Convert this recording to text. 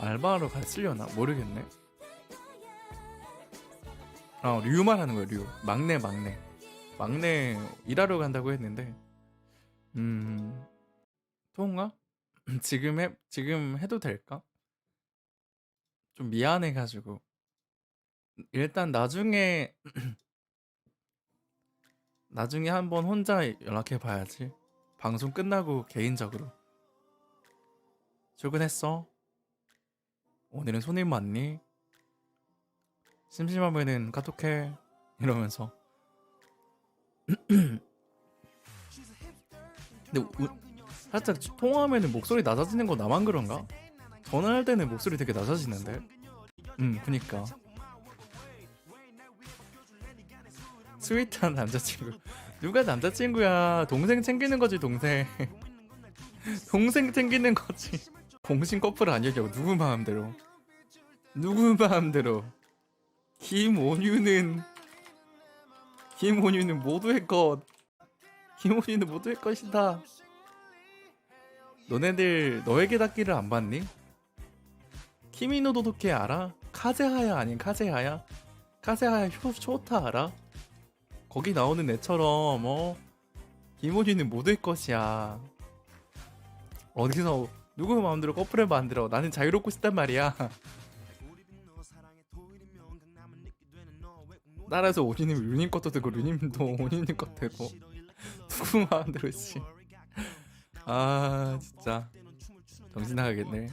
알바하러 갔으려나 모르겠네. 어 류만 하는 거야 류. 막내 막내. 막내 일하러 간다고 했는데 음 통화? 지금 해 지금 해도 될까? 좀 미안해가지고 일단 나중에 나중에 한번 혼자 연락해 봐야지. 방송 끝나고 개인적으로. 출근했어? 오늘은 손님 많니? 심심하면은 카톡해. 이러면서. 근데 우, 살짝 통화하면은 목소리 낮아지는 거 나만 그런가? 전화할 때는 목소리 되게 낮아지는데. 음, 그니까. 스윗한 남자친구. 누가 남자친구야? 동생 챙기는 거지, 동생. 동생 챙기는 거지. 공신 커플 아니냐고, 누구 마음대로. 누구 마음대로. 김온유는, 김온유는 모두의 것. 김온유는 모두의 것이다. 너네들 너에게 닿기를 안 봤니? 키미노 도도케 알아? 카제하야 아닌 카제하야? 카제하야 쇼, 쇼타 알아? 거기 나오는 애처럼 어 이모니는 모두의 것이야 어디서 누구 마음대로 커플을 만들어? 나는 자유롭고 싶단 말이야. 따라서 오니님 류님 것도 되고 류님도 오니님 것도 되고. 누구 마음대로 씨아 진짜. 정신 나가겠네